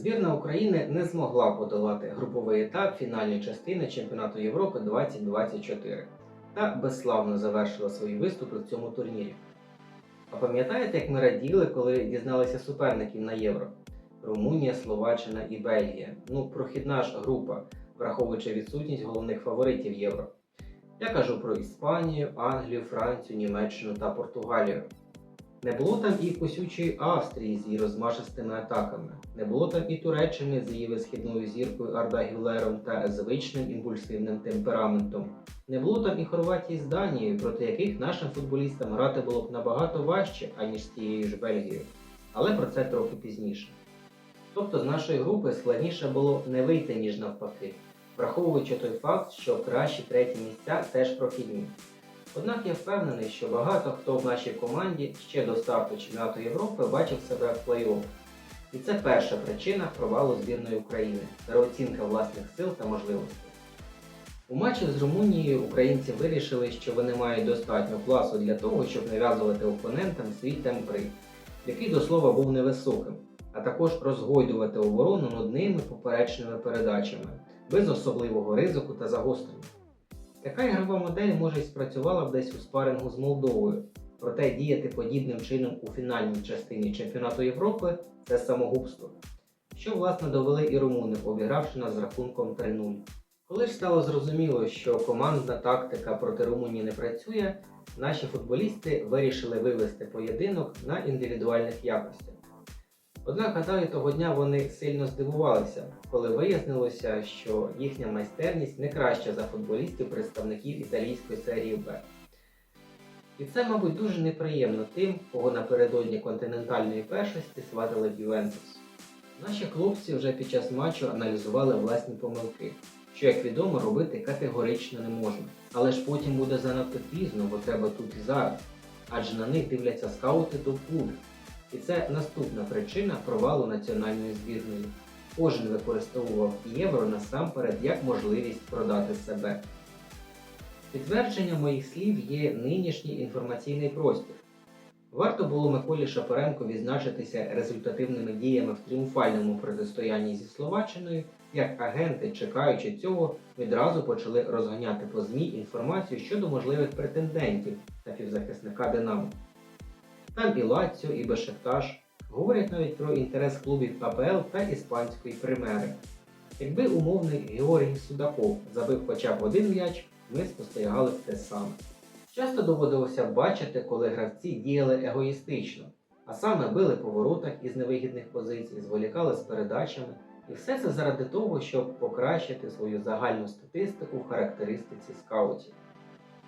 Збірна України не змогла подолати груповий етап фінальної частини чемпіонату Європи 2024 та безславно завершила свої виступи в цьому турнірі. А пам'ятаєте, як ми раділи, коли дізналися суперників на євро? Румунія, Словаччина і Бельгія. Ну, прохідна ж група, враховуючи відсутність головних фаворитів євро. Я кажу про Іспанію, Англію, Францію, Німеччину та Португалію. Не було там і косючої Австрії з її розмашистими атаками, не було там і Туреччини з її висхідною зіркою Арда Гюлером та звичним імпульсивним темпераментом. Не було там і Хорватії з Данією, проти яких нашим футболістам грати було б набагато важче, аніж з тією ж Бельгією. Але про це трохи пізніше. Тобто з нашої групи складніше було не вийти, ніж навпаки, враховуючи той факт, що кращі треті місця теж прохідні. Однак я впевнений, що багато хто в нашій команді ще до старту чемпіонату Європи бачив себе в плей-офф. І це перша причина провалу збірної України переоцінка власних сил та можливостей. У матчі з Румунією українці вирішили, що вони мають достатньо класу для того, щоб нав'язувати опонентам свій темп гри, який до слова був невисоким, а також розгойдувати оборону нудними поперечними передачами, без особливого ризику та загострення. Така ігрова модель може й спрацювала б десь у спарингу з Молдовою, проте діяти подібним чином у фінальній частині чемпіонату Європи це самогубство. Що власне довели і румуни, обігравши нас з рахунком 3-0. Коли ж стало зрозуміло, що командна тактика проти Румунії не працює, наші футболісти вирішили вивести поєдинок на індивідуальних якостях. Однак, гадаю, того дня вони сильно здивувалися, коли вияснилося, що їхня майстерність не краща за футболістів представників італійської серії Б. І це, мабуть, дуже неприємно тим, кого напередодні континентальної першості сватили в Ювентус. Наші хлопці вже під час матчу аналізували власні помилки, що, як відомо, робити категорично не можна. Але ж потім буде занадто пізно, бо треба тут і зараз. Адже на них дивляться скаути до пуль. І це наступна причина провалу національної збірної. Кожен використовував євро насамперед як можливість продати себе. Підтвердженням моїх слів є нинішній інформаційний простір. Варто було Миколі Шапаренко відзначитися результативними діями в тріумфальному протистоянні зі Словаччиною, як агенти, чекаючи цього, відразу почали розганяти по ЗМІ інформацію щодо можливих претендентів на півзахисника Динамо. Там і Лаціо, і Бешектаж говорять навіть про інтерес клубів АПЛ та іспанської примери. Якби умовний Георгій Судаков забив хоча б один м'яч, ми спостерігали б те саме. Часто доводилося бачити, коли гравці діяли егоїстично, а саме били по воротах із невигідних позицій, зволікали з передачами, і все це заради того, щоб покращити свою загальну статистику в характеристиці скаутів.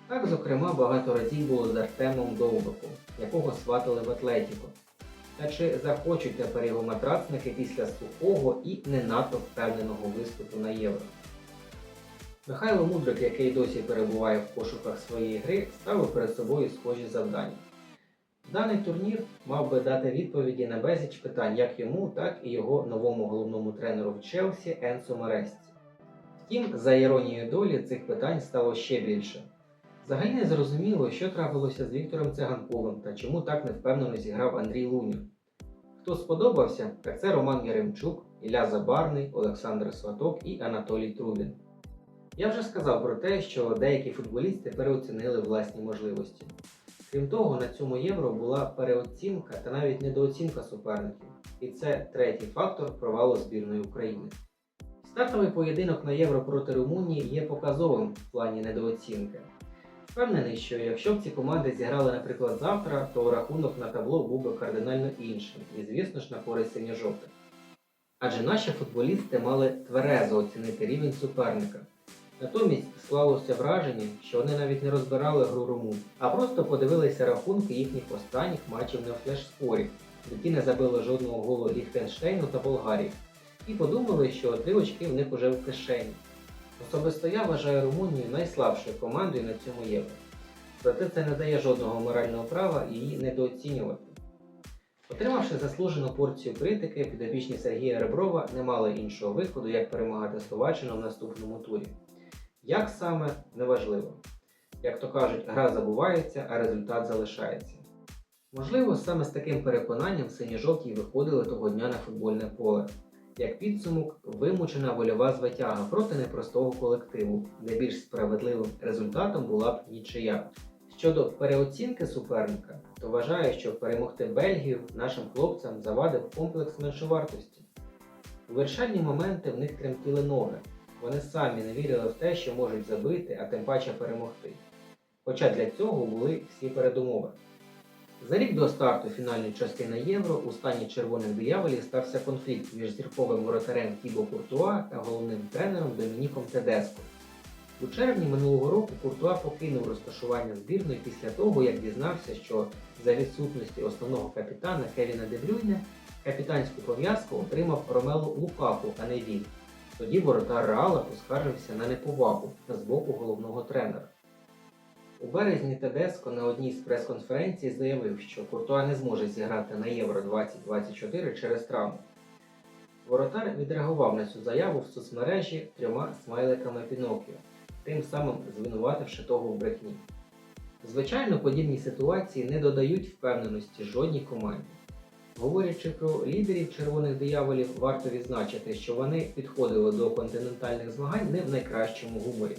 Так, зокрема, багато разів було з Артемом Довбиком, якого сватали в Атлетіко. Та чи захочуть тепер його матрацники після сухого і не надто впевненого виступу на євро? Михайло Мудрик, який досі перебуває в пошуках своєї гри, ставив перед собою схожі завдання. Даний турнір мав би дати відповіді на безліч питань як йому, так і його новому головному тренеру в Челсі Енсо Мересці. Втім, за іронією долі цих питань стало ще більше. Взагалі не зрозуміло, що трапилося з Віктором Циганковим та чому так невпевнено зіграв Андрій Лунін. Хто сподобався, так це Роман Яремчук, Ілля Забарний, Олександр Сваток і Анатолій Трубін. Я вже сказав про те, що деякі футболісти переоцінили власні можливості. Крім того, на цьому євро була переоцінка та навіть недооцінка суперників, і це третій фактор провалу збірної України. Стартовий поєдинок на євро проти Румунії є показовим в плані недооцінки. Впевнений, що якщо б ці команди зіграли, наприклад, завтра, то рахунок на табло був би кардинально іншим і, звісно ж, на користь синьо-жовтих. Адже наші футболісти мали тверезо оцінити рівень суперника. Натомість склалося враження, що вони навіть не розбирали гру румун, а просто подивилися рахунки їхніх останніх матчів на флеш-спорі, які не забили жодного голу Ліхтенштейну та Болгарії, і подумали, що три очки в них уже в кишені. Особисто я вважаю Румунію найслабшою командою на цьому євро. Проте це не дає жодного морального права її недооцінювати. Отримавши заслужену порцію критики, підопічні Сергія Реброва не мали іншого виходу, як перемагати Словаччину в наступному турі. Як саме неважливо. Як то кажуть, гра забувається, а результат залишається. Можливо, саме з таким переконанням сині-жовті виходили того дня на футбольне поле. Як підсумок, вимучена вольова звитяга проти непростого колективу, де більш справедливим результатом була б нічия. Щодо переоцінки суперника, то вважаю, що перемогти Бельгію нашим хлопцям завадив комплекс меншовартості. У вирішальні моменти в них тремтіли ноги. Вони самі не вірили в те, що можуть забити, а тим паче перемогти. Хоча для цього були всі передумови. За рік до старту фінальної частини Євро у стані червоних дияволів стався конфлікт між зірковим воротарем Тібо Куртуа та головним тренером Домініком Тедеско. У червні минулого року Куртуа покинув розташування збірної після того, як дізнався, що за відсутності основного капітана Кевіна Дебрюйне капітанську пов'язку отримав Ромело Лукаку, а не він. Тоді воротар Реала поскаржився на неповагу з боку головного тренера. У березні Тедеско на одній з прес-конференцій заявив, що Куртуа не зможе зіграти на Євро 2024 через травму. Воротар відреагував на цю заяву в соцмережі трьома смайликами Пінокіо, тим самим звинувативши того в брехні. Звичайно, подібні ситуації не додають впевненості жодній команді. Говорячи про лідерів червоних дияволів, варто відзначити, що вони підходили до континентальних змагань не в найкращому гуморі.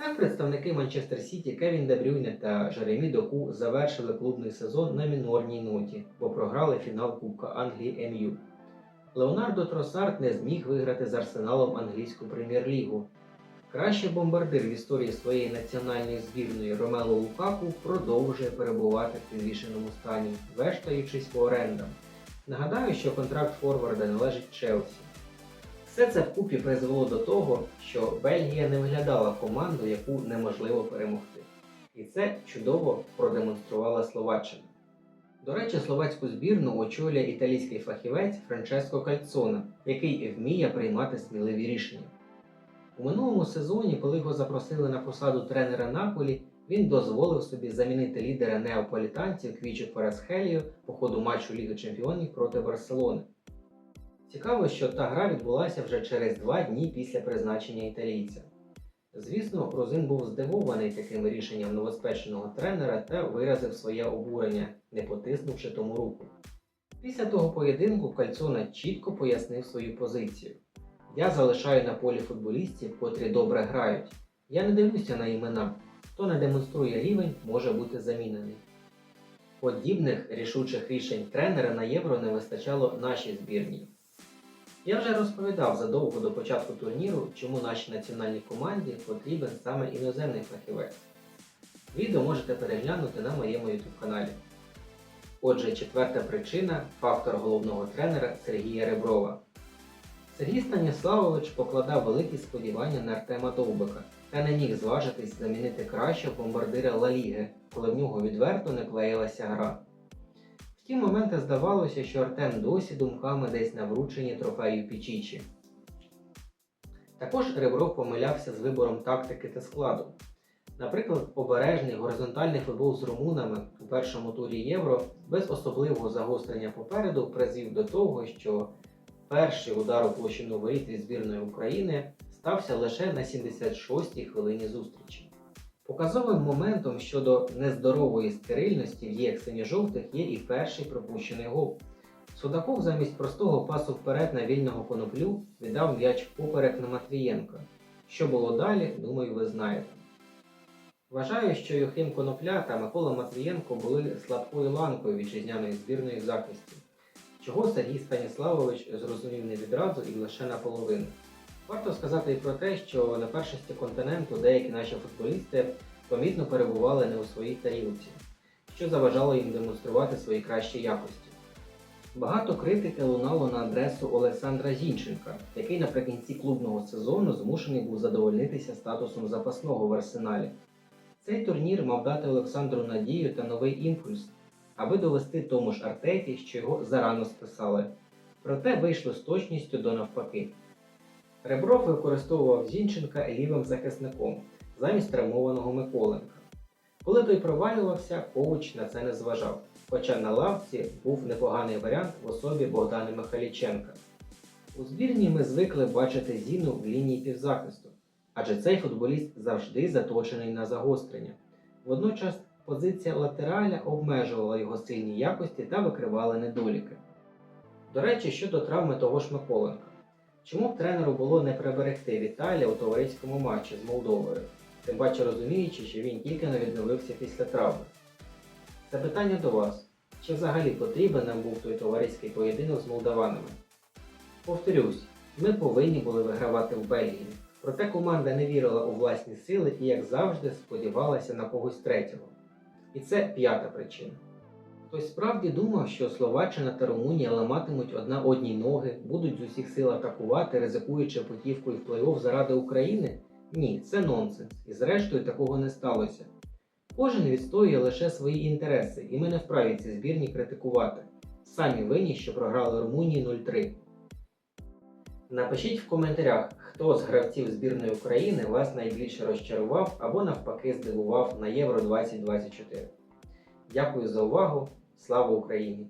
Так, представники Манчестер Сіті Кевін Дебрюйне та Жеремі Доку завершили клубний сезон на мінорній ноті, бо програли фінал Кубка Англії МЮ. Леонардо Тросард не зміг виграти з Арсеналом англійську прем'єр-лігу. Кращий бомбардир в історії своєї національної збірної Ромело Лукаку продовжує перебувати в підвішеному стані, вештаючись по орендам. Нагадаю, що контракт Форварда належить Челсі. Все це вкупі призвело до того, що Бельгія не виглядала команду, яку неможливо перемогти. І це чудово продемонструвала Словаччина. До речі, словацьку збірну очолює італійський фахівець Франческо Кальцона, який вміє приймати сміливі рішення. У минулому сезоні, коли його запросили на посаду тренера Наполі, він дозволив собі замінити лідера неаполітанців Квічу Парасхелію по ходу матчу Ліги Чемпіонів проти Барселони. Цікаво, що та гра відбулася вже через два дні після призначення італійця. Звісно, Грузин був здивований таким рішенням новоспеченого тренера та виразив своє обурення, не потиснувши тому руку. Після того поєдинку Кальцона чітко пояснив свою позицію. Я залишаю на полі футболістів, котрі добре грають. Я не дивлюся на імена. Хто не демонструє рівень, може бути замінений. Подібних рішучих рішень тренера на євро не вистачало нашій збірній. Я вже розповідав задовго до початку турніру, чому нашій національній команді потрібен саме іноземний фахівець. Відео можете переглянути на моєму YouTube каналі. Отже, четверта причина фактор головного тренера Сергія Реброва. Сергій Станіславович покладав великі сподівання на Артема Довбика та не міг зважитись замінити кращого бомбардира Ла Ліги, коли в нього відверто не клеїлася гра. Ті моменти здавалося, що Артем досі думками десь на врученні трофею Пічічі. Також Ребров помилявся з вибором тактики та складу. Наприклад, обережний горизонтальний футбол з румунами у першому турі Євро без особливого загострення попереду призвів до того, що перший удар у площину воріт від збірної України стався лише на 76-й хвилині зустрічі. Показовим моментом щодо нездорової стерильності в діях синьо-жовтих є і перший пропущений гол. Судаков замість простого пасу вперед на вільного коноплю віддав м'яч поперек на Матвієнка. Що було далі, думаю, ви знаєте. Вважаю, що Юхим Конопля та Микола Матвієнко були слабкою ланкою вітчизняної збірної захисті, чого Сергій Станіславович зрозумів не відразу і лише наполовину. Варто сказати і про те, що на першості континенту деякі наші футболісти помітно перебували не у своїй тарілці, що заважало їм демонструвати свої кращі якості. Багато критики лунало на адресу Олександра Зінченка, який наприкінці клубного сезону змушений був задовольнитися статусом запасного в арсеналі. Цей турнір мав дати Олександру надію та новий імпульс, аби довести тому ж Артеті, що його зарано списали. Проте вийшло з точністю до навпаки. Ребров використовував Зінченка лівим захисником замість травмованого Миколенка. Коли той провалювався, Ковач на це не зважав, хоча на лавці був непоганий варіант в особі Богдана Михайліченка. У збірні ми звикли бачити Зіну в лінії півзахисту, адже цей футболіст завжди заточений на загострення. Водночас позиція латераля обмежувала його сильні якості та викривала недоліки. До речі, щодо травми того ж Миколенка. Чому б тренеру було не приберегти Віталія у товариському матчі з Молдовою, тим паче розуміючи, що він тільки не відновився після травми? Це питання до вас. Чи взагалі потрібен нам був той товариський поєдинок з молдаванами? Повторюсь, ми повинні були вигравати в Бельгії, проте команда не вірила у власні сили і, як завжди, сподівалася на когось третього. І це п'ята причина. Хтось справді думав, що Словаччина та Румунія ламатимуть одна одній ноги, будуть з усіх сил атакувати, ризикуючи путівкою в плей-офф заради України? Ні, це нонсенс. І зрештою такого не сталося. Кожен відстоює лише свої інтереси, і ми не вправі ці збірні критикувати. Самі винні, що програли Румунії 0-3. Напишіть в коментарях, хто з гравців збірної України вас найбільше розчарував або навпаки здивував на Євро 2024. Дякую за увагу. Слава Україні!